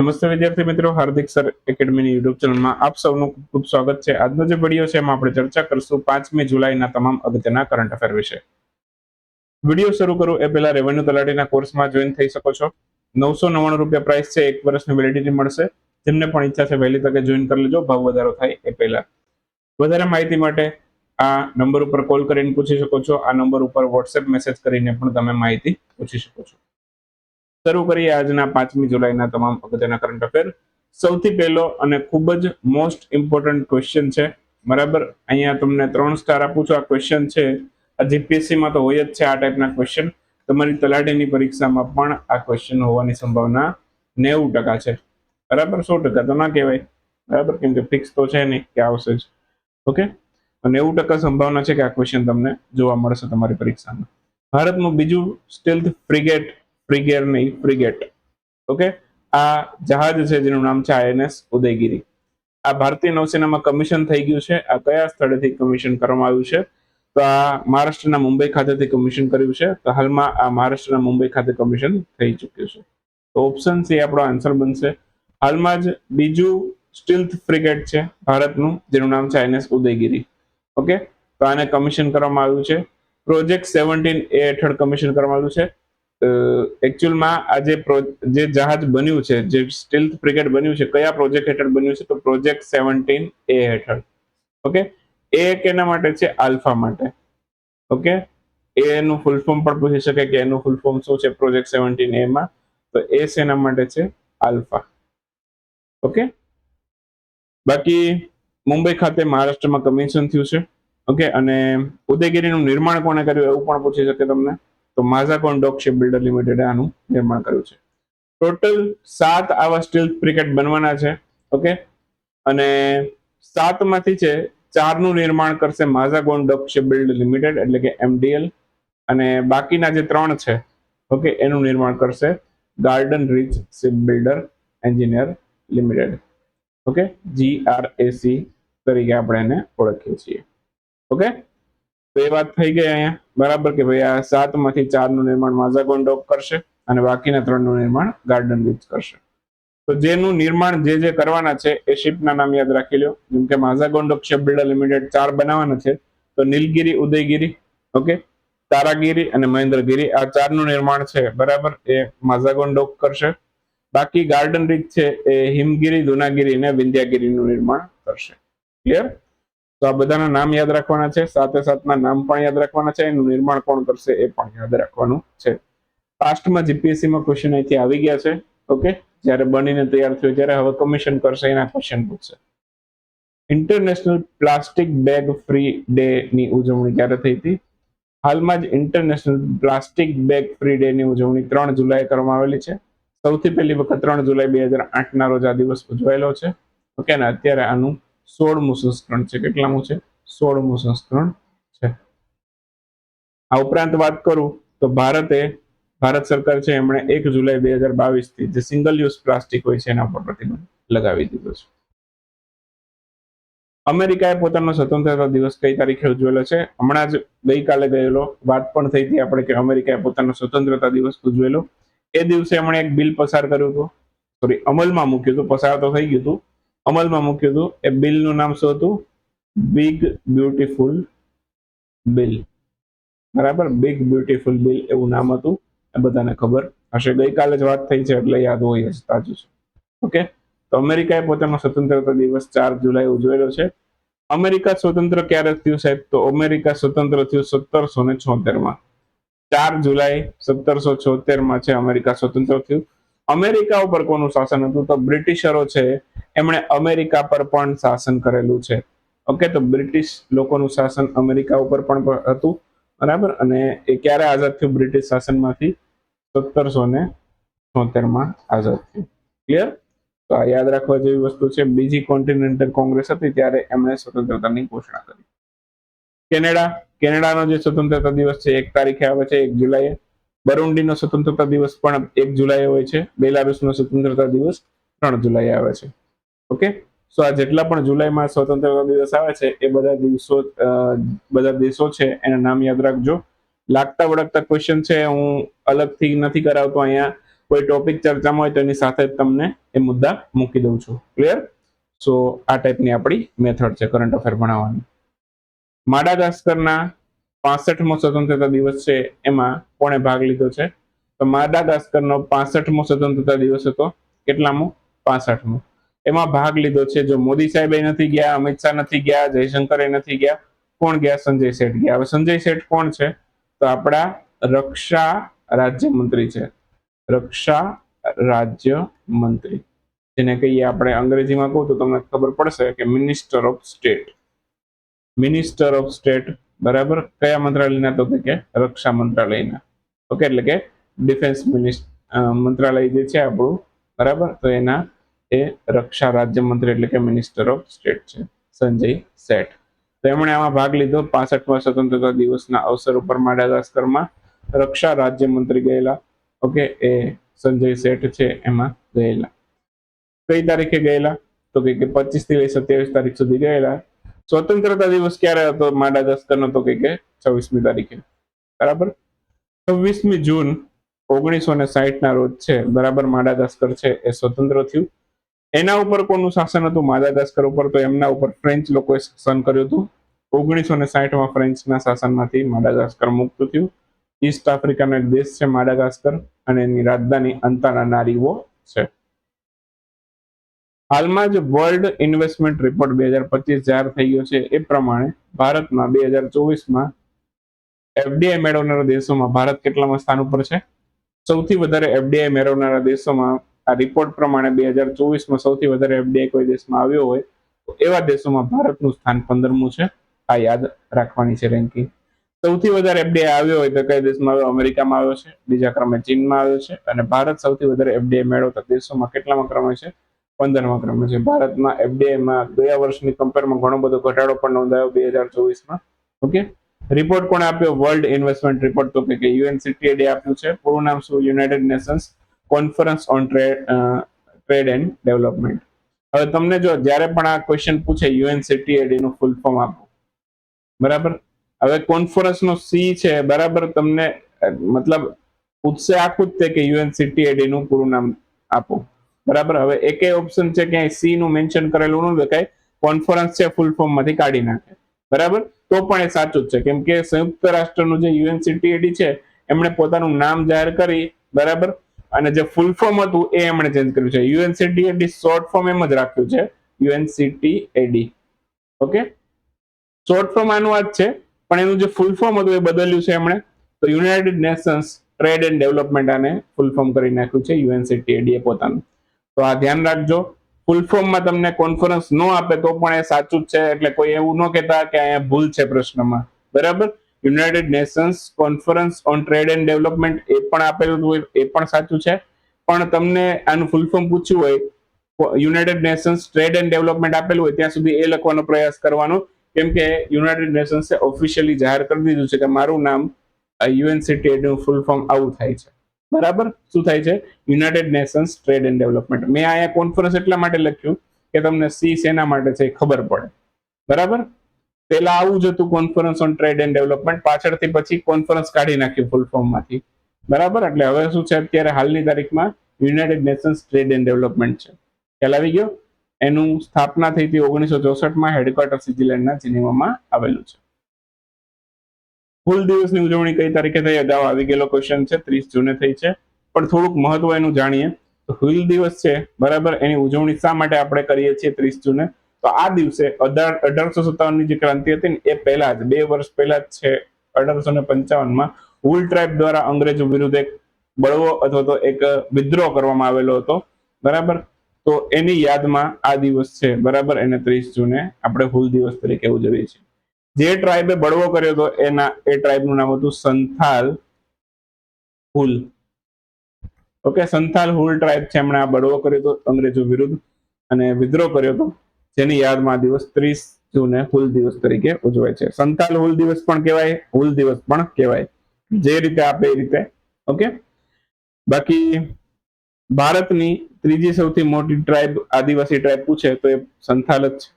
નમસ્તે વિદ્યાર્થી મિત્રો, હાર્દિક સર એકેડમીની યુટ્યુબ ચેનલમાં આપ સૌનું ખૂબ ખૂબ સ્વાગત છે. આજનો જે વીડિયો છે એમાં આપણે ચર્ચા કરશું પાંચમી જુલાઈના તમામ અગત્યના કરંટ અફેર વિશે. વીડિયો શરૂ કરું એ પહેલા રેવન્યુ તલાટીના કોર્સમાં જોઈન થઈ શકો છો. નવસો નવ્વાણું રૂપિયા પ્રાઇસ છે, એક વર્ષની વેલિડિટી મળશે. જેમને પણ ઈચ્છા છે વહેલી તકે જોઈન કરી લેજો, ભાવ વધારો થાય એ પહેલા. વધારે માહિતી માટે આ નંબર ઉપર કોલ કરીને પૂછી શકો છો. આ નંબર ઉપર વોટ્સએપ મેસેજ કરીને પણ તમે માહિતી પૂછી શકો છો. શરૂ કરીએ આજના પાંચમી જુલાઈના તમામ અગત્યના કરંટ અફેર સૌથી પહેલો અને ખૂબ જ મોસ્ટ ઇમ્પોર્ટન્ટ ક્વેશ્ચન છે. બરાબર? અહીંયા તમને ત્રણ સ્ટાર આપું છું. આ ક્વેશ્ચન છે, આ જીપીએસસીમાં તો હોય જ છે આ ટાઈપના ક્વેશ્ચન તમારી તલાટીની પરીક્ષામાં પણ આ ક્વેશ્ચન હોવાની સંભાવના નેવું ટકા છે. બરાબર? સો ટકા તો ના કહેવાય. બરાબર? કેમ કે ફિક્સ તો છે નહીં કે આવશે જ. ઓકે? નેવું ટકા સંભાવના છે કે આ ક્વેશ્ચન તમને જોવા મળશે તમારી પરીક્ષામાં. ભારતનું બીજું સ્ટીલ્થ ફ્રિગેટ ફ્રિગેર નહીં ફ્રિગેટ ઓકે? આ જહાજ છે જેનું નામ છે આઈએનએસ ઉદયગીરી. આ ભારતીય નૌસેનામાં કમિશન થઈ ગયું છે. આ કયા સ્થળેથી કમિશન કરવામાં આવ્યું છે? તો આ મહારાષ્ટ્રના મુંબઈ ખાતેથી કમિશન કર્યું છે. તો હાલમાં આ મહારાષ્ટ્રના મુંબઈ ખાતે કમિશન થઈ ચૂક્યું છે. તો ઓપ્શન સી આપણો આન્સર બનશે. હાલમાં જ બીજું સ્ટીલ્થ ફ્રિગેટ છે ભારતનું, જેનું નામ છે આઈએનએસ ઉદયગીરી. ઓકે? તો આને કમિશન કરવામાં આવ્યું છે. પ્રોજેક્ટ સેવન્ટીન એ હેઠળ કમિશન કરવામાં આવ્યું છે. એકચ્યુઅલમાં આ જે જે જહાજ બન્યું છે, જે સ્ટીલ્થ ફ્રિગેટ બન્યું છે, કયા પ્રોજેક્ટ હેઠળ બન્યું છે, તો પ્રોજેક્ટ સેવન્ટીન એ હેઠળ. ઓકે એ કેના માટે છે? આલ્ફા માટે. ઓકે એનું ફૂલ ફોર્મ પણ પૂછી શકે કે એનું ફૂલ ફોર્મ શું છે પ્રોજેક્ટ સેવન્ટીન એમાં તો એ શેના માટે છે? આલ્ફા. ઓકે બાકી મુંબઈ ખાતે મહારાષ્ટ્રમાં કમિશન થયું છે. ઓકે અને ઉદયગીરીનું નિર્માણ કોણે કર્યું એવું પણ પૂછી શકે તમને. તો માઝાકોન ડોક શિપ બિલ્ડર લિમિટેડે આનું નિર્માણ કર્યું છે. ટોટલ સાત આવા સ્ટીલ ક્રિકેટ બનવાના છે ઓકે અને સાતમાંથી છે, ચારનું નિર્માણ કરશે Mazagon dock ship build limited એટલે કે એમડીએલ અને બાકીના જે ત્રણ છે ઓકે એનું નિર્માણ કરશે Garden Reach ship builder engineer limited okay G R SE તરીકે આપણે એને ઓળખીએ છીએ ઓકે તો એ વાત થઈ ગઈ અહીંયા. બરાબર કે ભાઈ આ સાતમાંથી ચારનું નિર્માણ માઝાગોન ડોક કરશે અને બાકીના ત્રણનું નિર્માણ ગાર્ડન બીચ કરશે. તો જેનું નિર્માણ જે જે કરવાના છે એ શિપના નામ યાદ રાખી લો જેમ કે Mazagon dock ship builder limited ચાર બનાવવાના છે. તો નીલગીરી, ઉદયગીરી, ઓકે? તારાગીરી અને મહેન્દ્રગીરી આ ચારનું નિર્માણ છે. બરાબર? એ માઝાગોન ડોક કરશે. બાકી ગાર્ડન રીચ છે એ હિમગીરી દુનાગીરી અને વિંધ્યાગીરીનું નિર્માણ કરશે. ક્લિયર તો આ બધાના નામ યાદ રાખવાના છે. સાથે સાથના નામ પણ યાદ રાખવાના છે. એનું નિર્માણ કોણ કરશે એ પણ યાદ રાખવાનું છે. પાસ્ટમાં જીપીએસસીમાં ક્વેશ્ચન અહીંથી આવી ગયા છે. ઓકે જ્યારે બનીને તૈયાર થયું, ત્યારે હવે કમિશન કરશે, એના ક્વેશ્ચન પૂછશે. International plastic bag free day ની ઉજવણી ક્યારે થઈ હતી? હાલમાં જ international plastic bag free day ની ઉજવણી ત્રણ જુલાઈ કરવામાં આવેલી છે. સૌથી પહેલી વખત ત્રણ જુલાઈ બે હજાર આઠ ના રોજ આ દિવસ ઉજવાયેલો છે. ઓકે ને અત્યારે આનું સોળમું સંસ્કરણ છે. કેટલામું છે? સોળમું સંસ્કરણ છે. આ ઉપરાંત વાત કરું તો ભારતે, ભારત સરકાર છે એમણે એક જુલાઈ બે હજાર બાવીસથી જે સિંગલ યુઝ પ્લાસ્ટિક હોય છે એના પર પ્રતિબંધ લગાવી દીધો છે. અમેરિકાએ પોતાનો સ્વતંત્રતા દિવસ કઈ તારીખે ઉજવેલો છે? હમણાં જ ગઈકાલે ગયેલો. વાત પણ થઈ હતી આપણે કે અમેરિકાએ પોતાનો સ્વતંત્રતા દિવસ ઉજવેલો. એ દિવસે એમણે એક બિલ પસાર કર્યું હતું. સોરી અમલમાં મૂક્યું હતું. પસાર તો થઈ ગયું હતું. અમલમાં મૂક્યું હતું. એ બિલનું નામ શું હતું? બિગ બ્યુટીફુલ બિલ બરાબર? બિગ બ્યુટીફુલ બિલ એવું નામ હતું. એ બધાને ખબર હશે. ગઈકાલે જ વાત થઈ છે એટલે યાદ હોય હશે તાજું છે. ઓકે? તો અમેરિકાએ પોતાનો સ્વતંત્રતા દિવસ ચાર જુલાઈ ઉજવેલો છે. અમેરિકા સ્વતંત્ર ક્યારે થયું સાહેબ? તો અમેરિકા સ્વતંત્ર થયું સત્તરસો ને છોતેરમાં ચાર જુલાઈ સત્તરસો છોતેરમાં છે અમેરિકા સ્વતંત્ર થયું. અમેરિકા ઉપર કોનું શાસન હતું? તો બ્રિટિશરો છે, એમણે અમેરિકા પર પણ શાસન કરેલું છે. ઓકે તો બ્રિટિશ લોકોનું શાસન અમેરિકા ઉપર પણ હતું. બરાબર? અને એ ક્યારે આઝાદ થયું? બ્રિટિશ શાસનમાંથી સત્તરસો ને છોતેરમાં આઝાદ થયું. ક્લિયર તો આ યાદ રાખવા જેવી વસ્તુ છે. બીજી કોન્ટિનેન્ટલ કોંગ્રેસ હતી, ત્યારે એમણે સ્વતંત્રતાની ઘોષણા કરી. કેનેડા? કેનેડાનો જે સ્વતંત્રતા દિવસ છે, એક તારીખે આવે છે, એક જુલાઈએ. બરુંડીનો સ્વતંત્રતા દિવસ પણ એક જુલાઈ હોય છે. બેલારુસનો સ્વતંત્રતા દિવસ ત્રણ જુલાઈ આવે છે. ઓકે? સો આ જેટલા પણ જુલાઈમાં સ્વતંત્રતા દિવસ આવે છે, એ બધા દિવસો બધા દેશો છે, એના નામ યાદ રાખજો. લાગતા વળગતા ક્વેશ્ચન છે, હું અલગથી નથી કરાવતો અહીંયા. કોઈ ટોપિક ચર્ચામાં હોય તો એની સાથે જ તમને એ મુદ્દા મૂકી દઉં છું. ક્લિયર સો આ ટાઈપની આપણી મેથડ છે કરંટ અફેર ભણાવવાની. માડાગાસ્કરના પાસઠમો સ્વતંત્રતા દિવસ છે, એમાં કોણે ભાગ લીધો છે? તો માડાગાસ્કરનો પાસઠમો સ્વતંત્રતા દિવસ હતો, કેટલામો? પાસઠમો. એમાં ભાગ લીધો છે, જો મોદી સાહેબ નથી ગયા, અમિત શાહ નથી ગયા, જયશંકર નથી ગયા, કોણ ગયા? સંજય શેઠ ગયા. હવે સંજય શેઠ કોણ છે? તો આપણા રક્ષા રાજ્યમંત્રી છે. રક્ષા રાજ્ય મંત્રી જેને કહીએ આપણે અંગ્રેજીમાં કહું તો તમને ખબર પડશે કે minister of state minister of state બરાબર? કયા મંત્રાલયના તો કે રક્ષા મંત્રાલયના? ઓકે, એટલે કે ડિફેન્સ મિનિસ્ટર મંત્રાલય જે છે આપણું, બરાબર? તો એના એ રક્ષા રાજ્યમંત્રી એટલે કે મિનિસ્ટર ઓફ સ્ટેટ છે, સંજય શેઠ. તો એમણે આમાં ભાગ લીધો, પાસઠમાં સ્વતંત્રતા દિવસના અવસર ઉપર માડાગાસ્કરમાં રક્ષા રાજ્યમંત્રી ગયેલા. ઓકે, એ સંજય શેઠ છે, એમાં ગયેલા. કઈ તારીખે ગયેલા? તો કે પચીસથી લઈ સત્યાવીસ તારીખ સુધી ગયેલા. સ્વતંત્રતા દિવસ ક્યારે હતો? માડાગાસ્કરનો તો કે છવ્વીસમી તારીખે. બરાબર? છવ્વીસમી જૂન ઓગણીસો ને ના રોજ છે. બરાબર? માડાગસ્કર છે. એ સ્વતંત્ર થયું. એના ઉપર કોનું શાસન હતું? માદાગાસ્કર ઉપર. તો એમના ઉપર ફ્રેન્ચ લોકોએ શાસન કર્યું હતું. ઓગણીસો ને સાહીઠમાં ફ્રેન્ચના શાસનમાંથી માડાગાસ્કર મુક્ત થયું. ઈસ્ટ આફ્રિકાનો એક દેશ છે માડાગાસ્કર અને એની રાજધાની અંતાનારીવો છે. હાલમાં જ વર્લ્ડ ઇન્વેસ્ટમેન્ટ રિપોર્ટ બે હજાર પચીસ જાહેર થઈ ગયો છે. એ પ્રમાણે ભારતમાં બે હજાર ચોવીસમાં એફડીઆઈ મેળવનારા દેશોમાં ભારત કેટલામાં સ્થાન ઉપર છે? સૌથી વધારે એફડીઆઈ મેળવનારા દેશોમાં આ રિપોર્ટ પ્રમાણે બે હજાર ચોવીસમાં સૌથી વધારે એફડીઆઈ કોઈ દેશમાં આવ્યો હોય, તો એવા દેશોમાં ભારતનું સ્થાન પંદરમું છે. આ યાદ રાખવાની છે રેન્કિંગ. સૌથી વધારે એફડીઆઈ આવ્યો હોય તો કઈ દેશમાં આવ્યો? અમેરિકામાં આવ્યો છે. બીજા ક્રમે ચીનમાં આવ્યો છે. અને ભારત સૌથી વધારે એફડીઆઈ મેળવતા દેશોમાં કેટલામાં ક્રમે છે? પંદરમા ક્રમે છે. ભારતમાં એફડીઆઈમાં ગયા વર્ષની કમ્પેરમાં ઘણો બધો ઘટાડો પણ નોંધાયો બે હજાર ચોવીસમાં. ઓકે રિપોર્ટ કોણે આપ્યો? વર્લ્ડ ઇન્વેસ્ટમેન્ટ રિપોર્ટ તો કે યુએનસીટીએડે આપ્યું છે. પૂરું નામ શું? United Nations conference on trade trade and development હવે તમને જો જ્યારે પણ આ ક્વેશ્ચન પૂછે યુએનસીટીએડી નું ફૂલ ફોર્મ આપો. બરાબર? હવે કોન્ફરન્સ નો સી છે. બરાબર? તમને મતલબ પૂછશે આખું જ તે કે યુએનસીટીએડી નું પૂરું નામ આપો. બરાબર? હવે એકે ઓપ્શન છે ક્યાંય સી નું મેન્શન કરેલું ન દેખાય કોન્ફરન્સ છે ફૂલ ફોર્મમાંથી કાઢી નાખે. બરાબર? તો પણ એ સાચું જ છે. કેમ કે સંયુક્ત રાષ્ટ્રનું જે યુએનસીટીએડી છે, એમણે પોતાનું નામ જાહેર કરી, બરાબર? અને જે ફૂલ ફોર્મ હતું, એ એમણે ચેન્જ કર્યું છે. યુએનસીટીએડી શોર્ટ ફોર્મ એમ જ રાખ્યું છે. યુએનસીટીએડી ઓકે શોર્ટ ફોર્મ આનું આ જ છે, પણ એનું જે ફૂલ ફોર્મ હતું, એ બદલ્યું છે એમણે. તો United Nations trade and development આને ફૂલ ફોર્મ કરી નાખ્યું છે. યુએનસીટીએડી એ પોતાનું. તો આ ધ્યાન રાખજો. ફૂલ ફોર્મમાં તમને કોન્ફરન્સ ન આપે તો પણ એ સાચું જ છે. એટલે કોઈ એવું ન કહેતા કે અહીંયા ભૂલ છે પ્રશ્નમાં. બરાબર? United Nations conference on trade and development એ પણ આપેલું હોય, એ પણ સાચું છે. પણ તમને આનું ફૂલ ફોર્મ પૂછ્યું હોય United Nations trade and development આપેલું હોય, ત્યાં સુધી એ લખવાનો પ્રયાસ કરવાનો. કેમ કે યુનાઇટેડ નેશન્સે ઓફિશિયલી જાહેર કરી દીધું છે કે મારું નામ યુએનસીટી નું ફૂલ ફોર્મ આવું થાય છે. બરાબર? શું થાય છે? United Nations trade and development મેં અહીંયા કોન્ફરન્સ એટલા માટે લખ્યું કે તમને સી શેના માટે છે ખબર પડે. બરાબર? પેલા આવું જ હતું conference on trade and development પાછળથી પછી કોન્ફરન્સ કાઢી નાખ્યું ફૂલ ફોર્મમાંથી બરાબર? એટલે હવે શું છે? અત્યારે હાલની તારીખમાં United Nations trade and development છે. ખ્યાલ આવી ગયો? એનું સ્થાપના થઈ હતી ઓગણીસો ચોસઠમાં હેડક્વાર્ટર સ્વિટરલેન્ડના જીનીવામાં આવેલું છે. હુલ દિવસની ઉજવણી કઈ તારીખે થઈ? અગાઉ આવી ગયેલો ક્વેશ્ચન છે, ત્રીસ જૂને થઈ છે. પણ થોડુંક મહત્વ એનું જાણીએ. તો હુલ દિવસ છે, બરાબર? એની ઉજવણી શા માટે આપણે કરીએ છીએ ત્રીસ જૂને? તો આ દિવસે અઢાર અઢારસો સત્તાવનની જે ક્રાંતિ હતી ને, એ પહેલા જ, બે વર્ષ પહેલા જ છે, અઢારસો ને પંચાવનમાં હુલ ટ્રાઇબ દ્વારા અંગ્રેજો વિરુદ્ધ એક બળવો અથવા તો એક વિદ્રોહ કરવામાં આવેલો હતો. બરાબર? તો એની યાદમાં આ દિવસ છે, બરાબર? એને ત્રીસ જૂને આપણે હુલ દિવસ તરીકે ઉજવીએ છીએ. જે ટ્રાઇબે બળવો કર્યો હતો, એના, એ ટ્રાઇબનું નામ હતું સંથાલ હુલ. ઓકે સંથાલ હુલ ટ્રાઇબ છે, એમણે આ બળવો કર્યો હતો અંગ્રેજો વિરુદ્ધ અને વિદ્રોહ કર્યો હતો, જેની યાદમાં આ દિવસ ત્રીસ જૂને હુલ દિવસ તરીકે ઉજવાય છે. સંથાલ હુલ દિવસ પણ કહેવાય, હુલ દિવસ પણ કહેવાય. જે રીતે આપે એ રીતે. ઓકે બાકી ભારતની ત્રીજી સૌથી મોટી ટ્રાઇબ આદિવાસી ટ્રાઇબ પૂછે તો એ સંથાલ જ છે.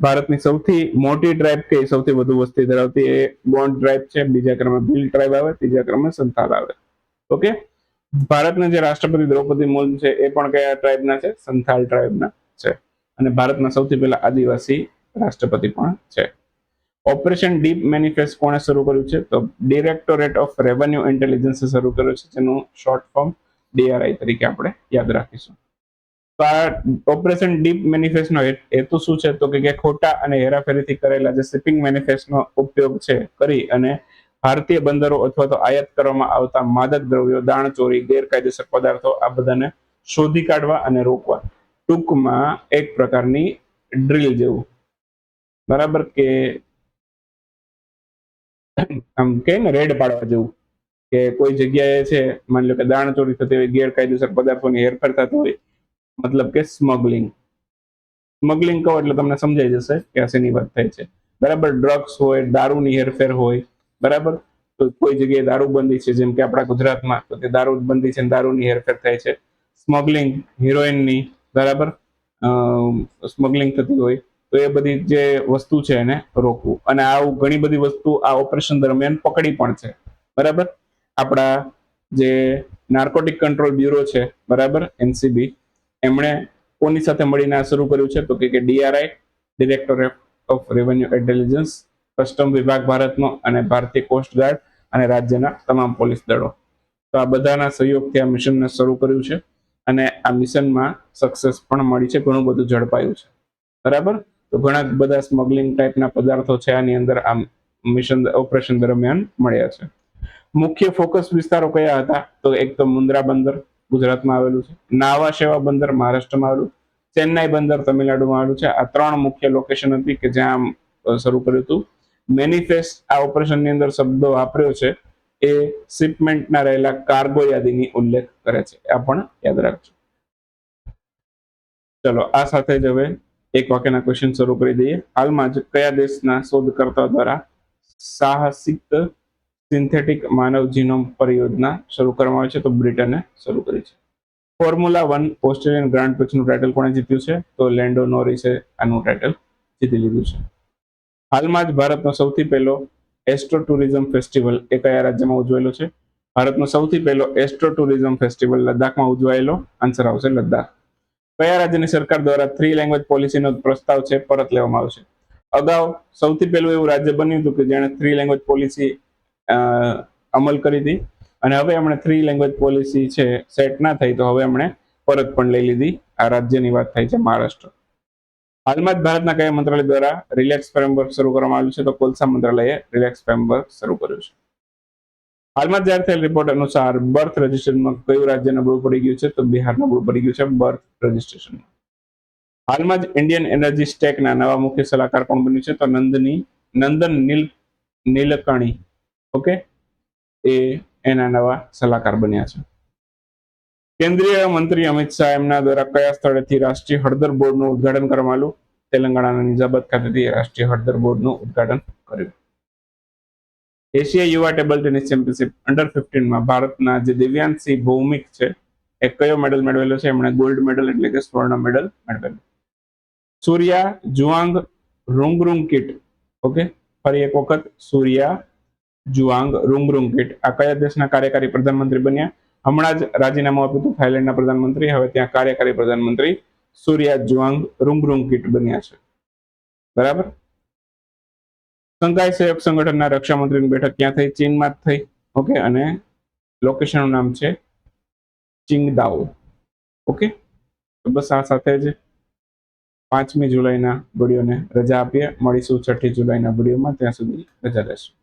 ભારતની સૌથી મોટી ટ્રાઇબ કે સૌથી વધુ વસ્તી ધરાવતી એ બોન્ડ ટ્રાઇબ છે. બીજા ક્રમે ભીલ ટ્રાઇબ આવે, ત્રીજા ક્રમે સંથાલ આવે. ઓકે ભારતના જે રાષ્ટ્રપતિ દ્રૌપદી મુર્મુ છે, એ પણ કયા ટ્રાઇબના છે? સંથાલ ટ્રાઇબના છે. અને ભારતના સૌથી પહેલા આદિવાસી રાષ્ટ્રપતિ પણ છે. ઓપરેશન ડીપ મેનિફેસ્ટ કોણે શરૂ કર્યું છે? તો ડિરેક્ટોરેટ ઓફ રેવન્યુ ઇન્ટેલિજન્સે શરૂ કર્યું છે, જેનું શોર્ટ ફોર્મ ડીઆરઆઈ તરીકે આપણે યાદ રાખીશું. તો ઓપરેશન ડીપ મેનિફેસ્ટનો હેતુ શું છે? તો કે ખોટા અને હેરાફેરીથી કરેલા જે શિપિંગ મેનિફેસ્ટનો ઉપયોગ છે કરી અને ભારતીય બંદરો અથવા તો આયાત કરવામાં આવતા માદક દ્રવ્યો, દાણ ચોરી, ગેરકાયદેસર પદાર્થો આ બધાને શોધી કાઢવા અને રોકવા. ટૂંકમાં એક પ્રકારની ડ્રીલ જેવું. બરાબર કે આમ કે ને, રેડ પાડવા જેવું. કે કોઈ જગ્યાએ છે, માની લો કે દાણચોરી થતી હોય, ગેરકાયદેસર પદાર્થોની હેરફેર થતી હોય મતલબ કે સ્મગલિંગ સ્મગલિંગ કહો એટલે તમને સમજાઈ જશે કે આ શેની વાત થાય છે. બરાબર? ડ્રગ્સ હોય, દારૂની હેરફેર હોય. બરાબર? તો કોઈ જગ્યાએ દારૂબંધી છે, જેમ કે આપણા ગુજરાતમાં, તો તે દારૂબંધી છે દારૂની હેરફેર થાય છે. સ્મગલિંગ હિરોઈનની, બરાબર? સ્મગલિંગ થતી હોય. તો એ બધી જે વસ્તુ છે એને રોકવું. અને આવું ઘણી બધી વસ્તુ આ ઓપરેશન દરમિયાન પકડી પણ છે. બરાબર? આપણા જે નાર્કોટિક કંટ્રોલ બ્યુરો છે, બરાબર? એનસીબી એમણે કોની સાથે મળીને આ શરૂ કર્યું છે? તો કે DRI directorate of revenue intelligence custom વિભાગ ભારતનો અને ભારતીય કોસ્ટ ગાર્ડ અને રાજ્યના તમામ પોલીસ દળો. તો આ બધાના સહયોગથી આ મિશનને શરૂ કર્યું છે અને આ મિશનમાં સક્સેસ પણ મળી છે, ઘણું બધું ઝડપાયું છે. બરાબર? તો ઘણા બધા સ્મગલિંગ ટાઈપના પદાર્થો છે આની અંદર આ મિશન ઓપરેશન દરમિયાન મળ્યા છે. મુખ્ય ફોકસ વિસ્તારો કયા હતા? તો એક તો મુન્દ્રા બંદર ગુજરાતમાં આવેલું છે. નાવા સેવા બંદર મહારાષ્ટ્રમાં આવેલું. ચેન્નાઈ બંદર તમિલનાડુમાં આવેલું છે. આ ત્રણ મુખ્ય લોકેશન હતી કે જ્યાં શરૂ કર્યું હતું. મેનિફેસ્ટ આ ઓપરેશનની અંદર શબ્દો વાપર્યો છે. એ શિપમેન્ટના રહેલા કાર્ગો યાદીની ઉલ્લેખ કરે છે. આ પણ યાદ રાખજો. ચલો, આ સાથે જ હવે એક વાક્યના ક્વેશ્ચન શરૂ કરી દઈએ. હાલમાં જ કયા દેશના શોધકર્તાઓ દ્વારા સાહસિક સિન્થેટિક માનવ જીનોમ પરિયોજના શરૂ કરવામાં આવી છે, તો બ્રિટને શરૂ કરી છે. ફોર્મ્યુલા વન ઓસ્ટ્રેલિયન ગ્રાન્ડ પ્રિક્સનું ટાઇટલ કોણે જીત્યું છે? તો લેન્ડો નોરિસે આનું ટાઇટલ જીતી લીધું છે. હાલમાં જ ભારતનો સૌથી પહેલો એસ્ટ્રો ટુરિઝમ ફેસ્ટિવલ એ કયા રાજ્યમાં ઉજવાયેલો છે. ભારતનો સૌથી પહેલો એસ્ટ્રો ટુરિઝમ ફેસ્ટિવલ લદ્દાખમાં ઉજવાયેલો. આન્સર આવશે લદ્દાખ. કયા રાજ્યની સરકાર દ્વારા થ્રી લેંગ્વેજ પોલિસીનો પ્રસ્તાવ છે? પરત લેવામાં આવશે. અગાઉ સૌથી પહેલું એવું રાજ્ય બન્યું હતું કે જેણે થ્રી લેંગ્વેજ પોલિસી અમલ કરી હતી અને હવે એમણે થ્રી લેંગ્વેજ પોલિસી છે સેટ ના થઈ તો હવે એમણે પરત પણ લઈ લીધી. આ રાજ્યની વાત થાય છે મહારાષ્ટ્ર. હાલમાં જ ભારતના કયા મંત્રાલય દ્વારા રિલેક્સ ફ્રેમવર્ક શરૂ કરવામાં આવ્યું છે તો કોલસા મંત્રાલયે રિલેક્સ ફ્રેમવર્ક શરૂ કર્યું છે. હાલમાં જાહેર થયેલ રિપોર્ટ અનુસાર બર્થ રજિસ્ટ્રેશનમાં કયું રાજ્ય નબળું પડી ગયું છે તો બિહાર નબળું પડી ગયું છે બર્થ રજિસ્ટ્રેશન હાલમાં જ ઇન્ડિયન એનર્જી સ્ટેકના નવા મુખ્ય સલાહકાર કોણ બન્યું છે તો નંદની, નંદન નીલ, નીલકણી. ઓકે? એ એના નવા સલાહકાર બન્યા છે. કેન્દ્રીય મંત્રી અમિત શાહ એમના દ્વારા કયા સ્થળેથી રાષ્ટ્રીય હળદર બોર્ડનું ઉદઘાટન કરવામાં આવ્યું? તેલંગાણાના નિઝાબાદ ખાતેથી રાષ્ટ્રીય હળદર બોર્ડનું ઉદઘાટન કર્યું. એશિયા યુવા ટેબલ ટેનિસ ચેમ્પિયનશિપ અંડર ફિફ્ટીનમાં ભારતના જે દિવ્યાંશસિંહ ભૌમિક છે, એ કયો મેડલ મેળવેલો છે? એમણે ગોલ્ડ મેડલ એટલે કે સ્વર્ણ મેડલ મેળવેલો. સૂર્યા જુઆંગ રૂંગરૂંગ કિટ. ઓકે? ફરી એક વખત સૂર્યા જુઆંગ, રૂંગરૂંગ કિટ આ કયા દેશના કાર્યકારી પ્રધાનમંત્રી બન્યા? હમણાં જ રાજીનામું આપ્યું હતું થાઈલેન્ડના પ્રધાનમંત્રી. હવે ત્યાં કાર્યકારી પ્રધાનમંત્રી સૂર્યા જુઆંગ, રૂંગરૂંગ કિટ બન્યા છે. બરાબર? સંઘાઈ સહયોગ સંગઠનના રક્ષા મંત્રીની બેઠક ક્યાં થઈ? ચીનમાં થઈ. ઓકે, અને લોકેશનનું નામ છે ચિંગદાઓ ઓકે? બસ આ સાથે જ પાંચમી જુલાઈના વિડીયોને રજા આપીએ. મળીશું છઠ્ઠી જુલાઈના વિડીયોમાં. ત્યાં સુધી રજા રહેશું.